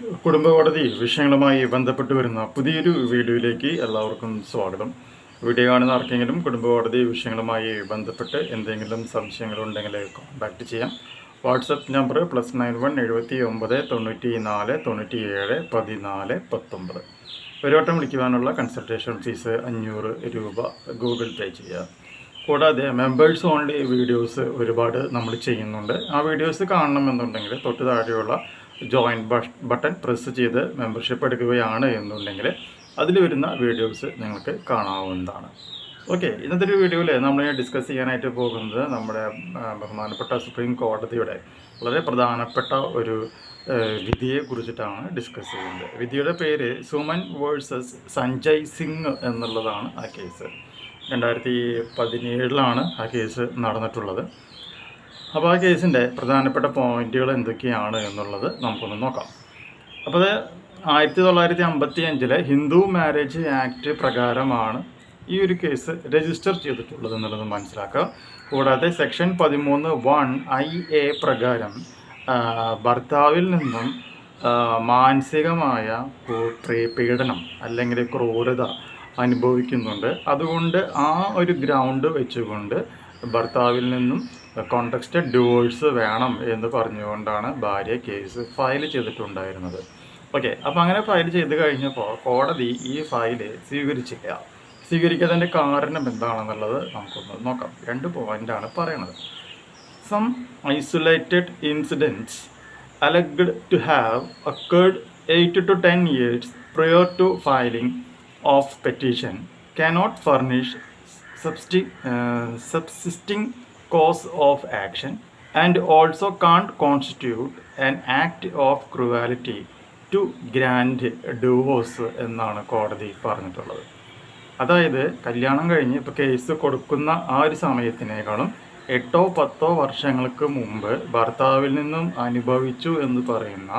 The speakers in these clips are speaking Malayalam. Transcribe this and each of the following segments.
കുടുംബ കോടതി വിഷയങ്ങളുമായി ബന്ധപ്പെട്ട് വരുന്ന പുതിയൊരു വീഡിയോയിലേക്ക് എല്ലാവർക്കും സ്വാഗതം. വീഡിയോ കാണുന്ന ആർക്കെങ്കിലും കുടുംബ കോടതി വിഷയങ്ങളുമായി ബന്ധപ്പെട്ട് എന്തെങ്കിലും സംശയങ്ങളുണ്ടെങ്കിൽ കോൺടാക്റ്റ് ചെയ്യാം. WhatsApp number plus nine one എഴുപത്തി ഒമ്പത് തൊണ്ണൂറ്റി നാല് തൊണ്ണൂറ്റി ഏഴ് പതിനാല് പത്തൊമ്പത്. ഒരു വട്ടം വിളിക്കുവാനുള്ള കൺസൾട്ടേഷൻ ഫീസ് അഞ്ഞൂറ് രൂപ ഗൂഗിൾ പേ ചെയ്യുക കൂടാതെ മെമ്പേഴ്സ് ഓൺലി വീഡിയോസ് ഒരുപാട് നമ്മൾ ചെയ്യുന്നുണ്ട്. ആ വീഡിയോസ് കാണണമെന്നുണ്ടെങ്കിൽ തൊട്ട് താഴെയുള്ള ജോയിൻ ബട്ടൺ പ്രസ് ചെയ്ത് മെമ്പർഷിപ്പ് എടുക്കുകയാണ് എന്നുണ്ടെങ്കിൽ അതിൽ വരുന്ന വീഡിയോസ് നിങ്ങൾക്ക് കാണാവുന്നതാണ്. ഓക്കെ ഇന്നത്തെ ഒരു വീഡിയോയിൽ നമ്മൾ ഡിസ്കസ് ചെയ്യാനായിട്ട് പോകുന്നത് നമ്മുടെ ബഹുമാനപ്പെട്ട സുപ്രീം കോടതിയുടെ വളരെ പ്രധാനപ്പെട്ട ഒരു വിധിയെക്കുറിച്ചിട്ടാണ് വിധിയെ കുറിച്ചിട്ടാണ് ഡിസ്കസ് ചെയ്യുന്നത്. വിധിയുടെ പേര് സുമൻ വേഴ്സസ് സഞ്ജയ് സിംഗ് എന്നുള്ളതാണ് ആ കേസ് രണ്ടായിരത്തി പതിനേഴിലാണ് ആ കേസ് നടന്നിട്ടുള്ളത്. അപ്പോൾ ആ കേസിന്റെ പ്രധാനപ്പെട്ട പോയിന്റുകൾ എന്തൊക്കെയാണ് എന്നുള്ളത് നമുക്കൊന്ന് നോക്കാം. അപ്പോൾ അത് ആയിരത്തി തൊള്ളായിരത്തി അമ്പത്തി അഞ്ചിലെ ഹിന്ദു മാരേജ് ആക്ട് പ്രകാരമാണ് ഈ ഒരു കേസ് രജിസ്റ്റർ ചെയ്തിട്ടുള്ളത് എന്നുള്ളത് മനസ്സിലാക്കുക. കൂടാതെ സെക്ഷൻ പതിമൂന്ന് വൺ ഐ എ പ്രകാരം ഭർത്താവിൽ നിന്നും മാനസികമായ പ്രീപീഡനം പ്രീ- പീഡനം അല്ലെങ്കിൽ ക്രൂരത അനുഭവിക്കുന്നുണ്ട്. അതുകൊണ്ട് ആ ഒരു ഗ്രൗണ്ട് വെച്ചുകൊണ്ട് ഭർത്താവിൽ നിന്നും കോണ്ടക്സ്റ്റ് ഡിവോഴ്സ് വേണം എന്ന് പറഞ്ഞുകൊണ്ടാണ് ഭാര്യ കേസ് ഫയൽ ചെയ്തിട്ടുണ്ടായിരുന്നത്. ഓക്കെ അപ്പോൾ അങ്ങനെ ഫയൽ ചെയ്ത് കഴിഞ്ഞപ്പോൾ കോടതി ഈ ഫയൽ സ്വീകരിച്ചില്ല. സ്വീകരിക്കാത്തതിന്റെ കാരണം എന്താണെന്നുള്ളത് നമുക്കൊന്ന് നോക്കാം. രണ്ട് പോയിന്റാണ് പറയണത്. Some isolated incidents alleged to have occurred 8 to 10 years prior to filing of petition cannot furnish സബ്സ്റ്റി subsisting cause of action and also can't constitute an act of cruelty to grant divorce എന്നാണ് കോടതി പറഞ്ഞിട്ടുള്ളത്. അതായത് കല്യാണം കഴിഞ്ഞ് ഇപ്പോൾ കേസ് കൊടുക്കുന്ന ആ ഒരു സമയത്തിനേക്കാളും എട്ടോ പത്തോ വർഷങ്ങൾക്ക് മുമ്പ് ഭർത്താവിൽ നിന്നും അനുഭവിച്ചു എന്ന് പറയുന്ന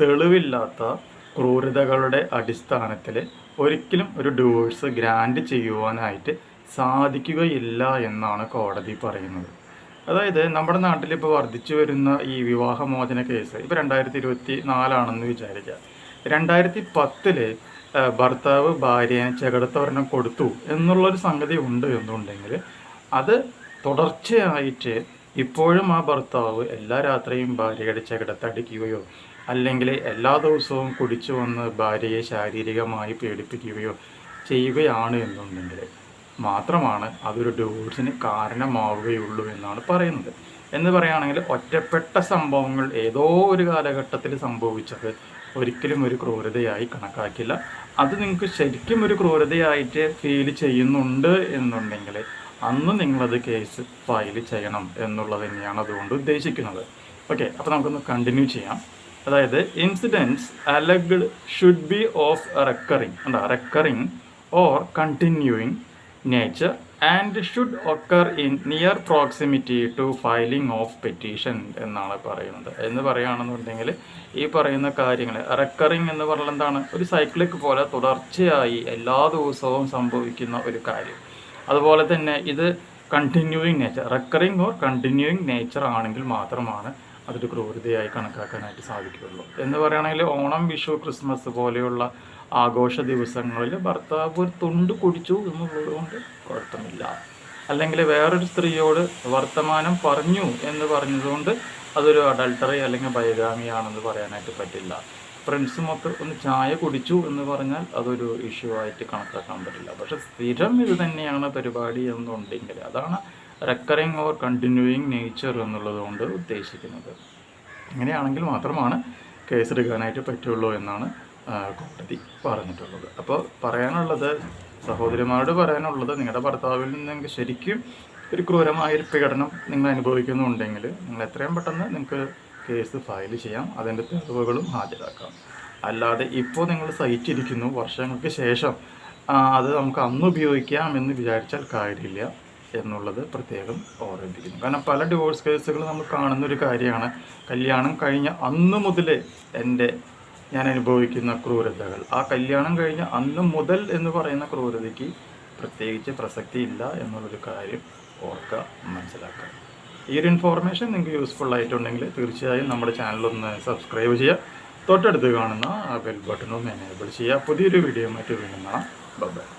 തെളിവില്ലാത്ത ക്രൂരതകളുടെ അടിസ്ഥാനത്തിൽ ഒരിക്കലും ഒരു ഡിവോഴ്സ് ഗ്രാൻഡ് ചെയ്യുവാനായിട്ട് സാധിക്കുകയില്ല എന്നാണ് കോടതി പറയുന്നത്. അതായത് നമ്മുടെ നാട്ടിൽ ഇപ്പോൾ വർദ്ധിച്ചു വരുന്ന ഈ വിവാഹമോചന കേസ് ഇപ്പോൾ രണ്ടായിരത്തി ഇരുപത്തി നാലാണെന്ന് വിചാരിക്കുക. രണ്ടായിരത്തി പത്തിൽ ഭർത്താവ് ഭാര്യയെ ചെകടത്തോരണം കൊടുത്തു എന്നുള്ളൊരു സംഗതി ഉണ്ട് എന്നുണ്ടെങ്കിൽ അത് തുടർച്ചയായിട്ട് ഇപ്പോഴും ആ ഭർത്താവ് എല്ലാ രാത്രിയും ഭാര്യയുടെ ചെകിടത്തടിക്കുകയോ അല്ലെങ്കിൽ എല്ലാ ദിവസവും കുടിച്ചു വന്ന് ഭാര്യയെ ശാരീരികമായി പീഡിപ്പിക്കുകയോ ചെയ്യുകയാണ് എന്നുണ്ടെങ്കിൽ മാത്രമാണ് അതൊരു ഡിവോഴ്സിന് കാരണമാവുകയുള്ളൂ എന്നാണ് പറയുന്നത്. എന്ന് പറയുകയാണെങ്കിൽ ഒറ്റപ്പെട്ട സംഭവങ്ങൾ ഏതോ ഒരു കാലഘട്ടത്തിൽ സംഭവിച്ചത് ഒരിക്കലും ഒരു ക്രൂരതയായി കണക്കാക്കില്ല. അത് നിങ്ങൾക്ക് ശരിക്കും ഒരു ക്രൂരതയായിട്ട് ഫീൽ ചെയ്യുന്നുണ്ട് എന്നുണ്ടെങ്കിൽ അന്ന് നിങ്ങളത് കേസ് ഫയൽ ചെയ്യണം എന്നുള്ളത് തന്നെയാണ് അതുകൊണ്ട് ഉദ്ദേശിക്കുന്നത്. ഓക്കെ അപ്പോൾ നമുക്കൊന്ന് കണ്ടിന്യൂ ചെയ്യാം. അതായത് incidents alleged should be of recurring എന്താ recurring or continuing nature and should occur in near proximity to filing of petition എന്നാണ് പറയുന്നത്. എന്ന് പറയുകയാണെന്നുണ്ടെങ്കിൽ ഈ പറയുന്ന കാര്യങ്ങൾ റെക്കറിങ് എന്ന് പറഞ്ഞാൽ എന്താണ്? ഒരു സൈക്ലിക് പോലെ തുടർച്ചയായി എല്ലാ ദിവസവും സംഭവിക്കുന്ന ഒരു കാര്യം. അതുപോലെ തന്നെ ഇത് continuing nature recurring or continuing nature ആണെങ്കിൽ മാത്രമാണ് അതൊരു ക്രൂരതയായി കണക്കാക്കാനായിട്ട് സാധിക്കുകയുള്ളൂ. എന്ന് പറയുകയാണെങ്കിൽ ഓണം വിഷു ക്രിസ്മസ് പോലെയുള്ള ആഘോഷ ദിവസങ്ങളിൽ ഭർത്താവ് ഒരു തുണ്ട് കുടിച്ചു എന്നുള്ളത് കൊണ്ട് കുഴപ്പമില്ല. അല്ലെങ്കിൽ വേറൊരു സ്ത്രീയോട് വർത്തമാനം പറഞ്ഞു എന്ന് പറഞ്ഞതുകൊണ്ട് അതൊരു അഡൾട്ടറി അല്ലെങ്കിൽ ബൈഗാമിയാണെന്ന് പറയാനായിട്ട് പറ്റില്ല. ഫ്രണ്ട്സുമൊക്കെ ഒന്ന് ചായ കുടിച്ചു എന്ന് പറഞ്ഞാൽ അതൊരു ഇഷ്യൂ ആയിട്ട് കണക്കാക്കാൻ പറ്റില്ല. പക്ഷെ സ്ഥിരം ഇത് തന്നെയാണ് പരിപാടി എന്നുണ്ടെങ്കിൽ അതാണ് റെക്കറിങ് ഓർ കണ്ടിന്യൂയിങ് നേച്ചർ എന്നുള്ളത് കൊണ്ട് ഉദ്ദേശിക്കുന്നത്. ഇങ്ങനെയാണെങ്കിൽ മാത്രമാണ് കേസെടുക്കാനായിട്ട് പറ്റുള്ളൂ എന്നാണ് കോടതി പറഞ്ഞിട്ടുള്ളത്. അപ്പോൾ പറയാനുള്ളത് സഹോദരിമാരോട് പറയാനുള്ളത് നിങ്ങളുടെ ഭർത്താവിൽ നിന്ന് ശരിക്കും ഒരു ക്രൂരമായൊരു പീഡനം നിങ്ങൾ അനുഭവിക്കുന്നുണ്ടെങ്കിൽ നിങ്ങൾ എത്രയും പെട്ടെന്ന് നിങ്ങൾക്ക് കേസ് ഫയൽ ചെയ്യാം അതിന്റെ തെളിവുകളും ഹാജരാക്കാം. അല്ലാതെ ഇപ്പോൾ നിങ്ങൾ സഹിച്ചിരിക്കുന്നു വർഷങ്ങൾക്ക് ശേഷം അത് നമുക്ക് അന്ന് ഉപയോഗിക്കാം എന്ന് വിചാരിച്ചാൽ കാര്യമില്ല എന്നുള്ളത് പ്രത്യേകം ഓർമ്മിപ്പിക്കുന്നു. കാരണം പല ഡിവോഴ്സ് കേസുകൾ നമ്മൾ കാണുന്ന ഒരു കാര്യമാണ്. കല്യാണം കഴിഞ്ഞ അന്ന് മുതൽ എന്റെ ഞാൻ അനുഭവിക്കുന്ന ക്രൂരതകൾ. ആ കല്യാണം കഴിഞ്ഞ അന്ന് മുതൽ എന്ന് പറയുന്ന ക്രൂരതയ്ക്ക് പ്രത്യേകിച്ച് പ്രസക്തി ഇല്ല എന്നുള്ളൊരു കാര്യം ഓർക്കുക മനസ്സിലാക്കുക. ഈ ഒരു ഇൻഫോർമേഷൻ നിങ്ങൾക്ക് യൂസ്ഫുൾ ആയിട്ടുണ്ടെങ്കിൽ തീർച്ചയായും നമ്മുടെ ചാനലൊന്ന് സബ്സ്ക്രൈബ് ചെയ്യുക. തൊട്ടടുത്ത് കാണുന്ന ആ ബെൽ ബട്ടണും എനേബിൾ ചെയ്യുക. പുതിയൊരു വീഡിയോ മറ്റു വീണ്ടും കാണാം. ബൈ